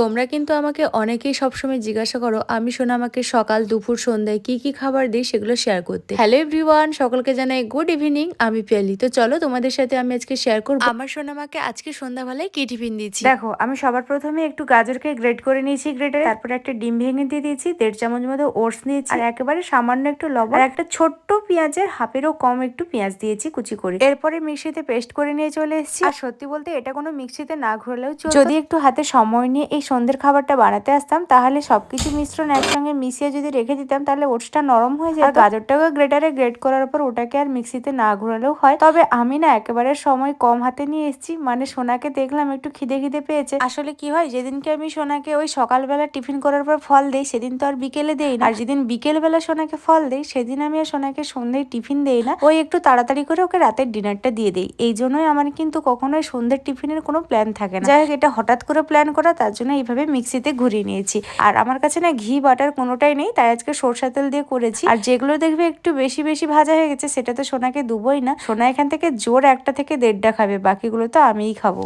তোমরা কিন্তু আমাকে অনেকেই সবসময় জিজ্ঞাসা করো আমি শোনা আমাকে সকাল দুপুর সন্ধ্যায় কি কি খাবার দিই? সেগুলো শেয়ার করতে। হ্যালো এভরিওয়ান সকলকে জানাই গুড ইভিনিং আমি পিয়ালি। তো চলো তোমাদের সাথে আমি আজকে শেয়ার করব। আমার সোনা আমাকে আজকে সন্ধ্যাবেলায় কি টিফিন দিচ্ছি দেখো আমি সবার প্রথমে একটু গাজরকে গ্রেড করে নিয়েছি গ্রেটারে তারপরে একটা ডিম ভেঙে দিয়ে দিয়েছি দেড় চামচ মতো ওটস নিয়েছি আর একেবারে সামান্য একটু লবণ আর একটা ছোট্ট পেঁয়াজের হাফেরও কম একটু পেঁয়াজ দিয়েছি কুচি করে। এরপরে মিক্সিতে পেস্ট করে নিয়ে চলে এসেছি। আর সত্যি বলতে এটা কোনো মিক্সিতে না ঘুরলেও যদি একটু হাতে সময় নিয়ে এই সন্ধ্যের খাবারটা বানাতে আসতাম তাহলে সব সবকিছু মিশ্রণ একসঙ্গে মিশিয়ে যদি রেখে দিতাম তাহলে ওটসটা নরম হয়ে যায় গাজরটাকে গ্রেটারে গ্রেড করার পর ওটাকে আর মিক্সিতে না ঘোরালেও হয়। তবে আমি না একেবারে সময় কম হাতে নিয়ে এসেছি মানে সোনাকে দেখলাম একটু খিদে খিদে পেয়েছে। আসলে কি হয় যেদিনকে আমি সোনাকে ওই সকালবেলা টিফিন করার পর ফল দেই সেদিন তো আর বিকেলে দেই না। আর যেদিন বিকেল বেলা সোনাকে ফল দেই সেদিন আমি আর সোনাকে সন্ধ্যায় টিফিন দেই না। ওই একটু তাড়াতাড়ি করে ওকে রাতের ডিনারটা দিয়ে দেই। এই জন্যই আমার কিন্তু কখনোই সন্ধ্যের টিফিনের কোনো প্ল্যান থাকে না। যাই হোক এটা হঠাৎ করে প্ল্যান করা তার জন্য এইভাবে মিক্সিতে ঘুরিয়ে নিয়েছি। আর আমার কাছে না ঘি, বাটার কোনোটাই নেই, তাই আজকে সরষা তেল দিয়ে করেছি। আর যেগুলো দেখবে একটু বেশি বেশি ভাজা হয়ে গেছে, সেটা তো সোনাকে দুবই না। সোনা এখান থেকে জোর একটা থেকে দেড়টা খাবে, বাকিগুলো তো আমিই খাব।